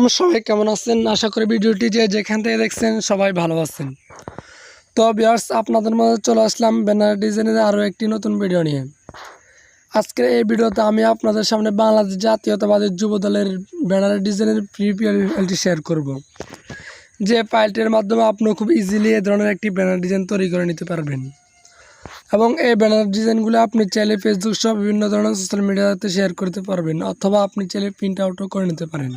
আলাইকুম, সবাই কেমন আছেন? আশা করি ভিডিওটি যে যেখান থেকে দেখছেন সবাই ভালো আছেন। তো বিয়ার্স আপনাদের মধ্যে চলে আসলাম ব্যানার ডিজাইনের আরও একটি নতুন ভিডিও নিয়ে। আজকের এই ভিডিওতে আমি আপনাদের সামনে বাংলাদেশ জাতীয়তাবাদী যুব দলের ব্যানার ডিজাইনের ফাইলটি শেয়ার করব। যে ফাইলটির মাধ্যমে আপনি খুব ইজিলি এ ধরনের একটি ব্যানার ডিজাইন তৈরি করে নিতে পারবেন। এবং এই ব্যানার ডিজাইনগুলো আপনি চাইলে ফেসবুক সহ বিভিন্ন ধরনের সোশ্যাল মিডিয়াতে শেয়ার করতে পারবেন, অথবা আপনি চাইলে প্রিন্ট আউটও করে নিতে পারেন।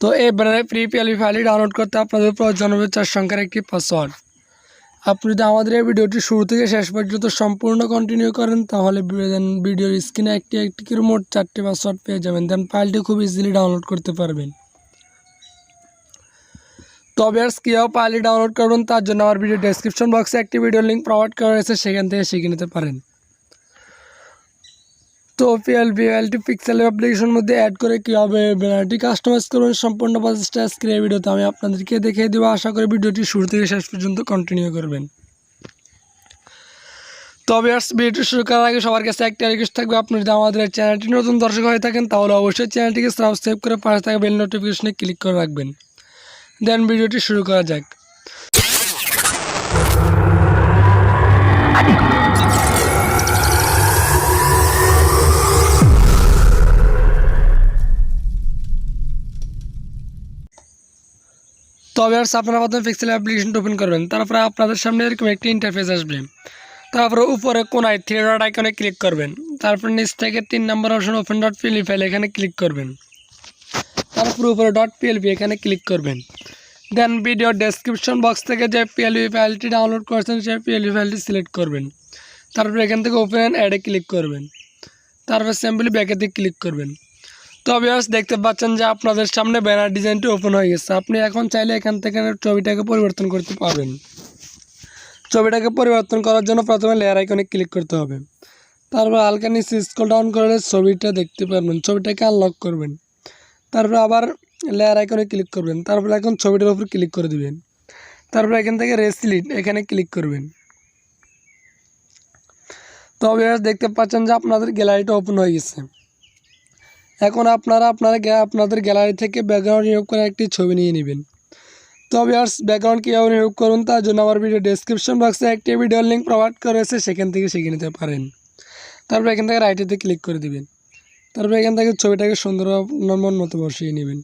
তো এই ব্যানারে ফ্রি পিএলপি ফাইলটি ডাউনলোড করতে আপনাদের প্রয়োজন হবে চার সংখ্যার একটি পাসওয়ার্ড আপনি যদি আমাদের এই ভিডিওটি শুরু থেকে শেষ পর্যন্ত সম্পূর্ণ কন্টিনিউ করেন, তাহলে ভিডিওর স্ক্রিনে একটি একটি করে মোট চারটি পাসওয়ার্ড পেয়ে যাবেন। দেন ফাইলটি খুব ইজিলি ডাউনলোড করতে পারবেন। তবে আর কীভাবে ফাইলটি ডাউনলোড করবেন, তার জন্য আমার ভিডিও ডেসক্রিপশন বক্সে একটি ভিডিও লিঙ্ক প্রোভাইড করা রয়েছে, সেখান থেকে শিখে নিতে পারেন। তো পিএলপি এলটি পিক্সেল অ্যাপ্লিকেশন মধ্যে অ্যাড করে কীভাবে ব্যানারটি কাস্টমাইজ করবেন সম্পূর্ণ প্রসেসটা আজকের এই ভিডিওতে আমি আপনাদেরকে দেখিয়ে দেবো। আশা করি ভিডিওটি শুরু থেকে শেষ পর্যন্ত কন্টিনিউ করবেন। তবে ভিডিওটি শুরু করার আগে সবার কাছে একটা রিকোয়েস্ট থাকবে। আপনি যদি আমাদের চ্যানেলটি নতুন দর্শক হয়ে থাকেন, তাহলে অবশ্যই চ্যানেলটিকে সাবস্ক্রাইব করে পাশে থাকা বেল নোটিফিকেশনে ক্লিক করে রাখবেন। দেন ভিডিওটি শুরু করা যাক। তবে আর আপনারা প্রথমে পিক্সেল অ্যাপ্লিকেশনটা ওপেন করবেন। তারপরে আপনাদের সামনে এরকম একটি ইন্টারফেস আসবে। তারপরে উপরে কোনায় থ্রি ডট আইকনে ক্লিক করবেন। তারপর নিচ থেকে তিন number option open dot PLP file এখানে ক্লিক করবেন। তারপর উপরে ডট পিএলপি এখানে ক্লিক করবেন। দেন ভিডিও ডেসক্রিপশন বক্স থেকে যে পিএলপি ফাইলটি ডাউনলোড করছেন, সেই পিএলপি ফাইলটি সিলেক্ট করবেন। তারপর এখান থেকে ওপেন অ্যাডে ক্লিক করবেন। তারপর সিম্পলি ব্যাকেতে ক্লিক করবেন। তো অবভিয়াস দেখতে পাচ্ছেন যে আপনাদের সামনে ব্যানার ডিজাইনটি ওপেন হয়ে গেছে। আপনি এখন চাইলে এখান থেকে ছবিটাকে পরিবর্তন করতে পারবেন। ছবিটাকে পরিবর্তন করার জন্য প্রথমে লেয়ার আইকনে ক্লিক করতে হবে। তারপর হালকা নিচে স্ক্রল ডাউন করে ছবিটা দেখতে পারবেন, ছবিটাকে আনলক করবেন। তারপর আবার লেয়ার আইকনে ক্লিক করবেন। তারপর এখন ছবিটার উপর ক্লিক করে দিবেন। তারপর এখান থেকে রেসলিট এখানে ক্লিক করবেন। তবে দেখতে পাচ্ছেন যে আপনাদের গ্যালারিটা ওপেন হয়ে গেছে। এখন আপনারা আপনারা আপনাদের গ্যালারি থেকে ব্যাকগ্রাউন্ড রিমুভ করে একটি ছবি নিয়ে নেবেন। তবে আর ব্যাকগ্রাউন্ড কীভাবে রিমুভ করুন তার জন্য আমার ভিডিও ডেসক্রিপশন বক্সে একটি ভিডিওর লিঙ্ক প্রোভাইড করেছে সেখান থেকে শিখে নিতে পারেন। তারপর এখান থেকে রাইটেতে ক্লিক করে দিবেন। তারপর এখান থেকে ছবিটাকে সুন্দর মন মতো বসিয়ে নেবেন।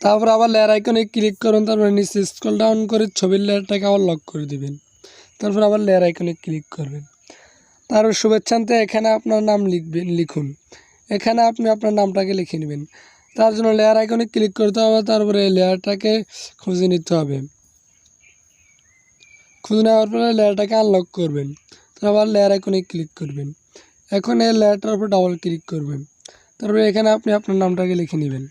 তারপর আবার লেয়ার আইকনে ক্লিক করুন, তারপর নিচে স্ক্রল ডাউন করে ছবির লেয়ারটাকে আবার লক করে দিবেন। তারপর আবার লেয়ার আইকনে ক্লিক করবেন। তারপর শুভেচ্ছান্তে এখানে আপনার নাম লিখবেন লিখুন। এখানে আপনি আপনার নামটাকে লিখে নেবেন। তার জন্য লেয়ার আইকনে ক্লিক করতে হবে, তারপরে লেয়ারটাকে খুঁজে নিতে হবে। খুঁজে নেওয়ার পরে লেয়ারটাকে আনলক করবেন। তারপর লেয়ার আইকনে ক্লিক করবেন। এখন এই লেয়ারটার উপর ডাবল ক্লিক করবেন। তারপরে এখানে আপনি আপনার নামটাকে লিখে নেবেন।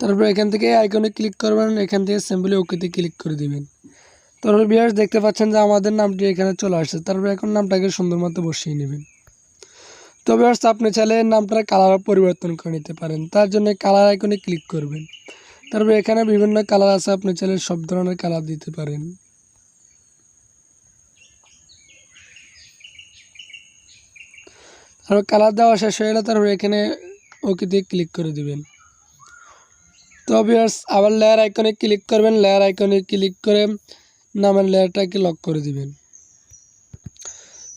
তারপর এখান থেকে আইকনে ক্লিক করবেন, এখান থেকে সিম্পলি ওকেতে ক্লিক করে দিবেন। তারপর বিয়ার্স দেখতে পাচ্ছেন যে আমাদের নামটি এখানে চলে আসছে, তারপর এখন নামটাকে সুন্দর মতো বসিয়ে নেবেন। তো বিয়ার্স আপনি চাইলে নামটার কালার পরিবর্তন করে নিতে পারেন, তার জন্য কালার আইকনে ক্লিক করবেন। তারপর এখানে বিভিন্ন কালার আছে, আপনি চাইলে সব ধরনের কালার দিতে পারেন। তারপর কালার দেওয়া শেষ হয়ে গেলে তারপর এখানে ওকেতে ক্লিক করে দিবেন। তো ভিউয়ার্স আবার লেয়ার আইকনে ক্লিক করবেন লেয়ার আইকনে ক্লিক করে নামের লেয়ারটাকে লক করে দিবেন।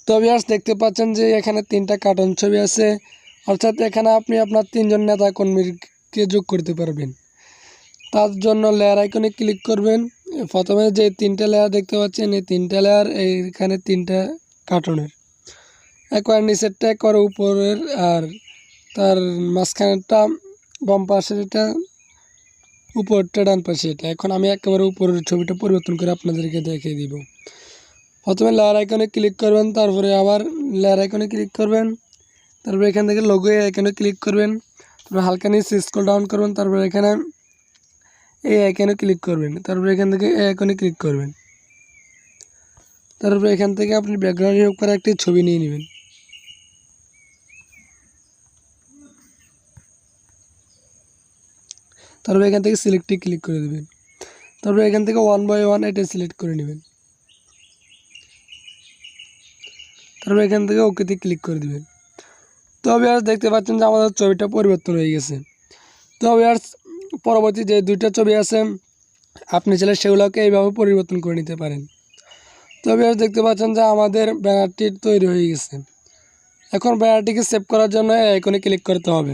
তো ভিউয়ার্স দেখতে পাচ্ছেন যে এখানে তিনটা কার্টুন ছবি আছে। অর্থাৎ এখানে আপনি আপনার তিনজন নেতা কর্মীকে যোগ করতে পারবেন। তার জন্য লেয়ার আইকনে ক্লিক করবেন। প্রথমে যে তিনটা লেয়ার দেখতে পাচ্ছেন, এই তিনটা লেয়ার এইখানে তিনটা কার্টুনের একবার নিচেরটা একবার উপরের আর তার মাঝখানেরটা, বাম উপরটা ডান পাশে এটা। এখন আমি একেবারে উপরের ছবিটা পরিবর্তন করে আপনাদেরকে দেখিয়ে দিব। প্রথমে লেয়ার আইকনে ক্লিক করবেন, তারপরে আবার লেয়ার আইকনে ক্লিক করবেন, তারপরে এখান থেকে লোগো আইকনে ক্লিক করবেন, তারপরে হালকা নিচে স্ক্রল ডাউন করবেন, তারপরে এখানে এই আইকনে ক্লিক করবেন, তারপরে এখান থেকে এই আইকনে ক্লিক করবেন। তারপরে এখান থেকে আপনি ব্যাকগ্রাউন্ড করে একটি ছবি নিয়ে নেবেন। তারপর এখান থেকে সিলেক্টে ক্লিক করে দেবেন। তারপর এখান থেকে ওয়ান বাই ওয়ান এটা সিলেক্ট করে নেবেন। তারপর এখান থেকে ওকেতে ক্লিক করে দেবেন। তবে আর দেখতে পাচ্ছেন যে আমাদের ছবিটা পরিবর্তন হয়ে গেছে। তবে আর পরবর্তী যে দুইটা ছবি আছে, আপনি চাইলে সেগুলোকে এইভাবে পরিবর্তন করে নিতে পারেন। তবে আর দেখতে পাচ্ছেন যে আমাদের ব্যানারটি তৈরি হয়ে গেছে। এখন ব্যানারটিকে সেভ করার জন্য এখানে ক্লিক করতে হবে।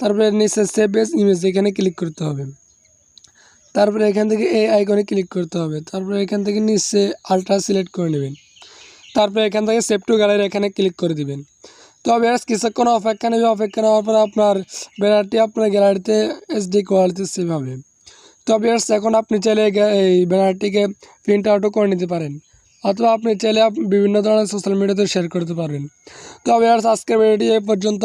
তারপরে নিচে সেভ এস ইমেজ এখানে ক্লিক করতে হবে। তারপরে এখান থেকে এই আইকনে ক্লিক করতে হবে। তারপরে এখান থেকে নিচে আলট্রা সিলেক্ট করে নেবেন। তারপরে এখান থেকে সেভ টু গ্যালারি এখানে ক্লিক করে দিবেন। তো বেশ কিছুক্ষণ অপেক্ষা নেবে অপেক্ষা নেওয়ার পরে আপনার ব্যানারটি আপনার গ্যালারিতে এসডি কোয়ালিটি সেভ হবে। তো বেশ এখন আপনি চাইলে এই ব্যানারটিকে প্রিন্ট আউটও করে নিতে পারেন। অথবা আপনি চাইলে বিভিন্ন ধরনের সোশ্যাল মিডিয়াতে শেয়ার করতে পারবেন। তো বেশ আজকের ভিডিওটি এই পর্যন্ত।